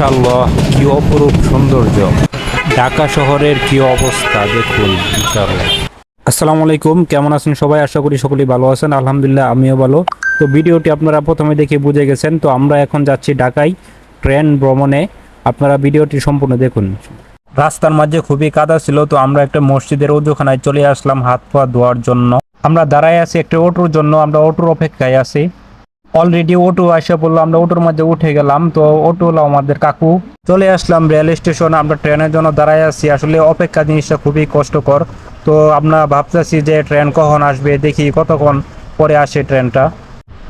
মাশাল্লাহ কি অপরূপ সৌন্দর্য। ঢাকা শহরের কি অবস্থা, দেখুন আসসালামু আলাইকুম, কেমন আছেন সবাই? আশা করি সকলেই ভালো আছেন, আলহামদুলিল্লাহ আমিও ভালো। তো ভিডিওটি আপনারা প্রথমে দেখে বুঝে গেছেন, তো আমরা এখন যাচ্ছি ঢাকায় ট্রেন ভ্রমণে। আপনারা ভিডিওটি সম্পূর্ণ দেখুন। রাস্তার মাঝে খুবই কাদা ছিল, তো আমরা একটা মসজিদের ওজুখানায় চলে আসলাম হাত পা ধোয়ার জন্য। আমরা দাঁড়ায় আছি একটা অটোর জন্য, আমরা অটোর অপেক্ষায় আছি। অলরেডি অটো আসে বলল আমরা অটোর মধ্যে উঠে গেলাম। তো অটো হলো আমাদের কাকু। চলে আসলাম রেল স্টেশন আমরা ট্রেনের জন্য দাঁড়ায় আছি। আসলে অপেক্ষা জিনিসটা খুবই কষ্টকর। তো আমরা ভাবতেছি যে ট্রেন কখন আসবে, দেখি কতক্ষণ পরে আসে ট্রেনটা।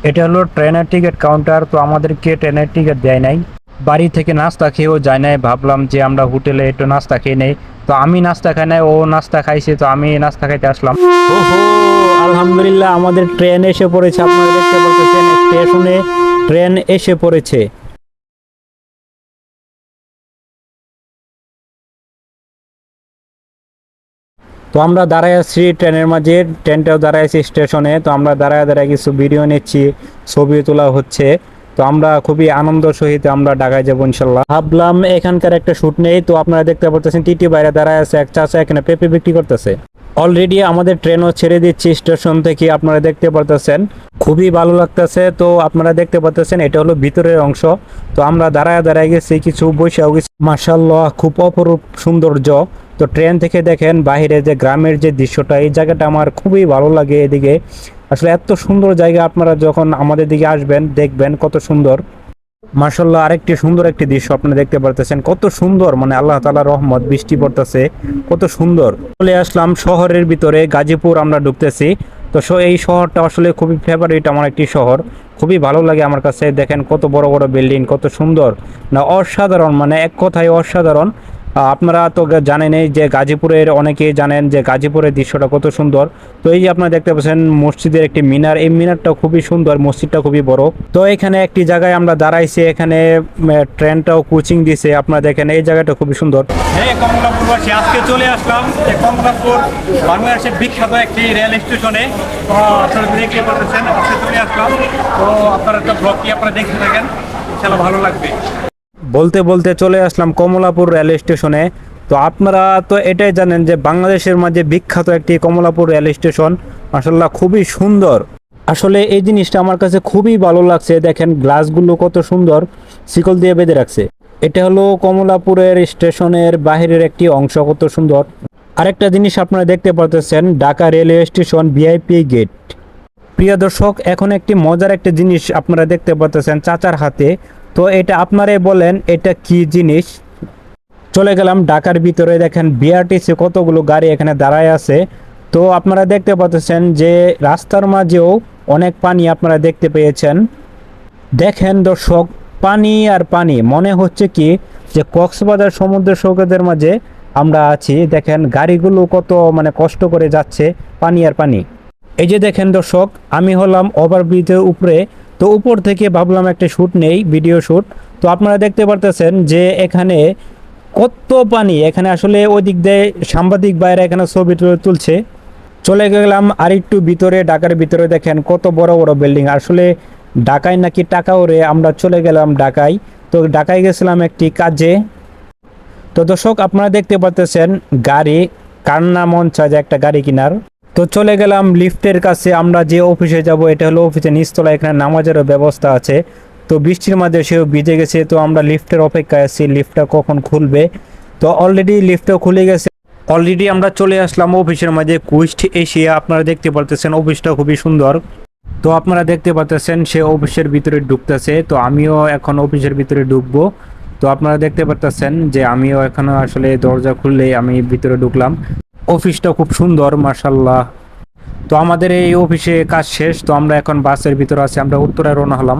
এটা হলো ট্রেনের টিকিট কাউন্টার তো আমাদেরকে ট্রেনের টিকিট দেয় নাই। বাড়ি থেকে নাস্তা খেয়েও যায় নাই, ভাবলাম যে আমরা হোটেলে একটু নাস্তা খেয়ে নেই। তো আমি নাস্তা খাই নাই, ও নাস্তা খাইছে, তো আমি নাস্তা খাইতে আসলাম। আলহামদুলিল্লাহ, আমাদের ট্রেন এসে পড়েছে। আপনারা দেখতে পাচ্ছেন স্টেশনে ট্রেন এসে পড়েছে। তো আমরা দাঁড়ায় আছি ট্রেনের মাঝে, ট্রেনটাও দাঁড়ায় আছি স্টেশনে। তো আমরা দাঁড়ায় দাঁড়ায় কিছু ভিডিও নিচ্ছি, ছবি তোলা হচ্ছে। তো আমরা খুবই আনন্দ সহিত আমরা ঢাকায় যাব ইনশাল্লাহ ভাবলাম এখানকার একটা শুট নেই, তো আপনারা দেখতে পাচ্ছেন টিটি বাইরে দাঁড়ায় আছে, এক চাচা এখানে পেঁপে বিক্রি করতেছে। অলরেডি আমাদের ট্রেনও ছেড়ে দিচ্ছি স্টেশন থেকে, আপনারা দেখতে পারতেছেন। খুবই ভালো লাগতেছে, তো আপনারা দেখতে পাচ্ছেন এটা হলো ভিতরের অংশ। তো আমরা দাঁড়ায় দাঁড়ায় গেছি, কিছু বৈশাও গেছি। মার্শাল্লাহ খুব অপরূপ সৌন্দর্য। তো ট্রেন থেকে দেখেন বাইরে যে গ্রামের যে দৃশ্যটা, এই জায়গাটা আমার খুবই ভালো লাগে এদিকে। আসলে এত সুন্দর জায়গা আপনারা যখন আমাদের দিকে আসবেন, দেখবেন কত সুন্দর। মার্শাল্লাহ আরেকটি সুন্দর একটি দৃশ্য আপনি দেখতে পারতেছেন। কত সুন্দর মানে আল্লাহ তালা রহমত, বৃষ্টি পড়তেছে, কত সুন্দর। চলে আসলাম শহরের ভিতরে, গাজীপুর আমরা ঢুকতেছি। তো এই শহরটা আসলে খুবই ফেভারিট আমার একটি শহর। খুবই ভালো লাগে আমার কাছে। দেখেন কত বড় বড় বিল্ডিং কত সুন্দর। না, অসাধারণ মানে এক কথায় অসাধারণ। আপনারা তো জানেনই যে গাজীপুরের অনেকেই জানেন যে গাজীপুরের দৃশ্যটা কত সুন্দর। তো এই যে আপনারা দেখতে পাচ্ছেন মসজিদের একটি মিনার, এই মিনারটা খুবই সুন্দর, মসজিদটা খুবই বড়। তো এখানে একটি জায়গায় আমরা দাঁড়াইছি, এখানে ট্রেনটাও কোচিং দিছে। আপনারা দেখেন এই জায়গাটা খুবই সুন্দর। হ্যাঁ কমলাপুরবাসী আজকে চলে আসলাম কমলাপুর বাংলাদেশের বিখ্যাত একটি রেল স্টেশনে। আপনারা দেখতে পাচ্ছেন আজকে চলে আসলাম। তো আপনারা তো ব্লগটি আপনারা দেখতে থাকেন? ইনশাল্লাহ ভালো লাগবে। বলতে বলতে চলে আসলাম কমলাপুর রেল স্টেশনে। তো আপনারা তো এটাই জানেন যে বাংলাদেশের মাঝে বিখ্যাত একটি কমলাপুর রেল স্টেশন। মাসাল্লাহ খুবই সুন্দর। আসলে এই জিনিসটা আমার কাছে খুবই ভালো লাগছে। দেখেন, গ্লাসগুলো কত সুন্দর, শিকল দিয়ে বেঁধে রাখছে। এটা হলো কমলাপুরের স্টেশনের বাহিরের একটি অংশ, কত সুন্দর। আরেকটা জিনিস আপনারা দেখতে পাচ্ছেন Dhaka railway station VIP gate. প্রিয় দর্শক, এখন একটি মজার একটা জিনিস আপনারা দেখতে পাচ্ছেন চাচার হাতে। তো এটা আপনারাই বলেন, এটা কি জিনিস? চলে গেলাম ঢাকার ভিতরে, দেখেন বিআরটিসি কতগুলো গাড়ি এখানে দাঁড়ায় আছে। তো আপনারা দেখতে পাচ্ছেন যে রাস্তার মাঝেও অনেক পানি আপনারা দেখতে পেয়েছেন। দেখেন দর্শক, পানি আর পানি, মনে হচ্ছে কি যে কক্সবাজার সমুদ্র সৈকতের মাঝে আমরা আছি। দেখেন গাড়িগুলো কত মানে কষ্ট করে যাচ্ছে, পানি আর পানি। এই যে দেখেন দর্শক, আমি হলাম ওভারব্রিজের উপরে তো উপর থেকে ভাবলাম একটা শ্যুট নেই ভিডিও শ্যুট তো আপনারা দেখতে পারতেছেন যে এখানে কত পানি, এখানে আসলে ওই দিক দিয়ে সাংবাদিক বাইরে এখানে ছবি তুলে তুলছে। চলে গেলাম আরেকটু ভিতরে, ঢাকার ভিতরে দেখেন কত বড় বড় বিল্ডিং আসলে ঢাকায় নাকি টাকা ওরে, আমরা চলে গেলাম ঢাকায়। তো ঢাকায় গেছিলাম একটি কাজে। তো দর্শক, আপনারা দেখতে পাচ্ছেন গাড়ি কান্না মন চায় যে একটা গাড়ি কিনার। তো চলে গেলাম লিফটের কাছে। আমরা যে অফিসে যাব, এটা হলো অফিসের নিচতলা এখানে নামাজেরও ব্যবস্থা আছে। তো বৃষ্টির মাঝে সেও ভিজে গেছে, তো আমরা লিফটের অপেক্ষায় আছি, লিফটটা কখন খুলবে? তো অলরেডি লিফটও খুলে গেছে। অলরেডি আমরা চলে আসলাম অফিসের মাঝে, কুইস্ট এশিয়া। আপনারা দেখতে পারতেছেন, অফিসটা খুবই সুন্দর। তো আপনারা দেখতে পাচ্ছেন সে অফিসের ভিতরে ঢুকতেছে। তো আমিও এখন অফিসের ভিতরে ঢুকবো। তো আপনারা দেখতে পারতেছেন যে আমিও এখনও আসলে দরজা খুললে আমি ভিতরে ঢুকলাম। অফিসটা খুব সুন্দর মার্শাল্লাহ তো আমাদের এই অফিসে কাজ শেষ, তো আমরা এখন বাসের ভিতরে আছি, আমরা উত্তরায় রওনা হলাম।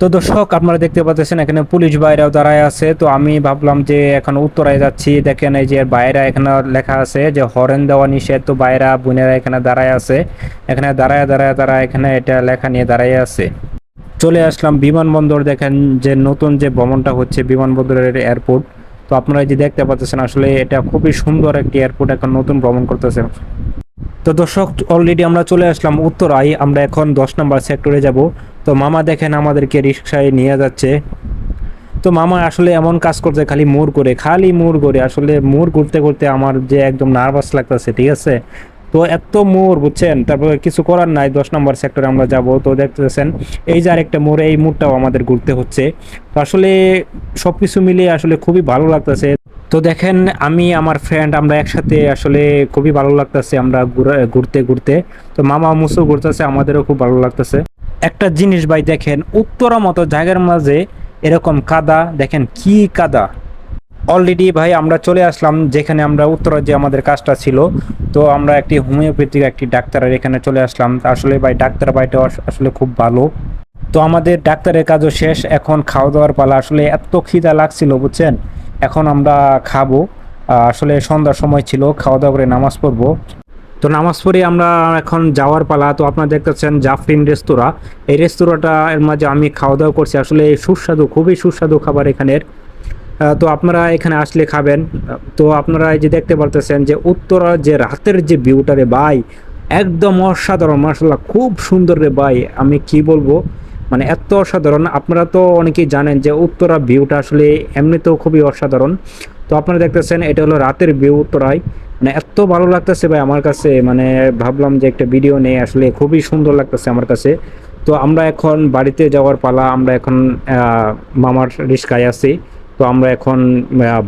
তো দর্শক, আপনারা দেখতে পাচ্ছেন এখানে পুলিশ বাইরেও দাঁড়ায় আছে, তো আমি ভাবলাম যে এখন উত্তরায় যাচ্ছি, দেখেন এই যে বাইরা এখানে লেখা আছে যে হরেন দেওয়া নিষেধ, তো বাইরা বোনেরা এখানে দাঁড়ায় আছে। এখানে দাঁড়ায় দাঁড়ায় তারা এখানে এটা লেখা নিয়ে দাঁড়ায় আছে। চলে আসলাম বিমানবন্দর, দেখেন যে নতুন যে ভ্রমণটা হচ্ছে বিমানবন্দরের এয়ারপোর্ট তো আপনারা যে দেখতে পাচ্ছেন, আসলে এটা খুবই সুন্দর একটি এয়ারপোর্ট এখন নতুন ভ্রমণ করতেছে। তো দর্শক অলরেডি আমরা চলে আসলাম উত্তরায়, আমরা এখন দশ নম্বর সেক্টরে যাব। তো মামা দেখেন আমাদেরকে রিক্সায় নিয়ে যাচ্ছে। তো মামা আসলে এমন কাজ করছে, খালি মোড় করে, খালি মোড় করে। আসলে মোড় ঘুরতে ঘুরতে আমার যে একদম নার্ভাস লাগতেছে, ঠিক আছে? তো এত মোড় বুঝছেন? তারপরে কিছু করার নাই, দশ নম্বর সেক্টরে আমরা যাব। তো দেখতেছেন, এই যে আরেকটা মোড়, এই মোড়টাও আমাদের ঘুরতে হচ্ছে। তো আসলে সব কিছু মিলিয়ে আসলে খুবই ভালো লাগতেছে। তো দেখেন, আমি, আমার ফ্রেন্ড আমরা একসাথে আসলে খুবই ভালো লাগতেছে আমরা ঘুরতে ঘুরতে। তো মামা মুসু ঘুরতেছে, আমাদেরও খুব ভালো লাগতেছে। একটা জিনিস ভাই, দেখেন, উত্তরা মতো জায়গার মাঝে এরকম কাদা, দেখেন কি কাদা। অলরেডি ভাই আমরা চলে আসলাম, যেখানে আমরা উত্তরা যে আমাদের কাজটা ছিল। তো আমরা একটি হোমিওপ্যাথিক একটি ডাক্তারের এখানে চলে আসলাম। আসলে ভাই ডাক্তার ভাইটা আসলে খুব ভালো। তো আমাদের ডাক্তারের কাজও শেষ, এখন খাওয়া দাওয়ার পালা। আসলে এত খিদা লাগছিল, বুঝছেন? এখন আমরা খাব। আসলে সন্ধ্যার সময় ছিল, খাওয়া দাওয়া করে নামাজ পড়ব। তো নামাজ পড়ে আমরা এখন যাওয়ার পালা। তো আপনারা দেখতেছেন জাফরিন রেস্তোরাঁ। এই রেস্তোরাঁটা এর মাঝে আমি খাওয়া দাওয়া করছি। আসলে সুস্বাদু, খুবই সুস্বাদু খাবার এখানের। তো আপনারা এখানে আসলে খাবেন। তো আপনারা এই যে দেখতে পারতেছেন যে উত্তরা যে রাতের যে ভিউটা রে ভাই, একদম অসাধারণ মার্শাল্লাহ খুব সুন্দর রে ভাই। আমি কি বলব? মানে এত অসাধারণ। আপনারা তো অনেকেই জানেন যে উত্তরা ভিউটা আসলে এমনিতেও খুবই অসাধারণ। তো আপনারা দেখতেছেন, এটা হলো রাতের ভিউ উত্তরায়। মানে এত ভালো লাগতেছে ভাই আমার কাছে। মানে ভাবলাম যে একটা ভিডিও নেই আসলে খুবই সুন্দর লাগতেছে আমার কাছে। তো আমরা এখন বাড়িতে যাওয়ার পালা, আমরা এখন মামার রিস্কায় আছি। তো আমরা এখন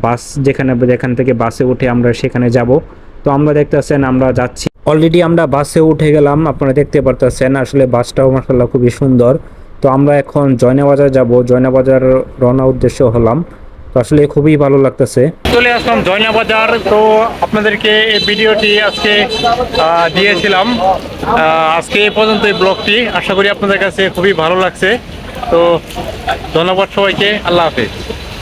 বাস যেখানে, যেখান থেকে বাসে উঠে আমরা সেখানে যাব। তো আমরা দেখতেছেন আমরা যাচ্ছি। অলরেডি আমরা বাসে উঠে গেলাম, আপনারা দেখতে পারতেছেন, আসলে বাসটাও মাসাল্লাহ খুবই সুন্দর। তো আমরা এখন জয়নাবাজার যাব, জয়নাবাজার রওনা উদ্দেশ্য হলাম। তো আসলে খুবই ভালো লাগতেছে। চলে আসলাম জয়না বাজার তো আপনাদেরকে এই ভিডিওটি আজকে দিয়েছিলাম। আজকে এই পর্যন্ত এই ব্লগটি। আশা করি আপনাদের কাছে খুবই ভালো লাগছে। তো ধন্যবাদ সবাইকে। আল্লাহ হাফেজ।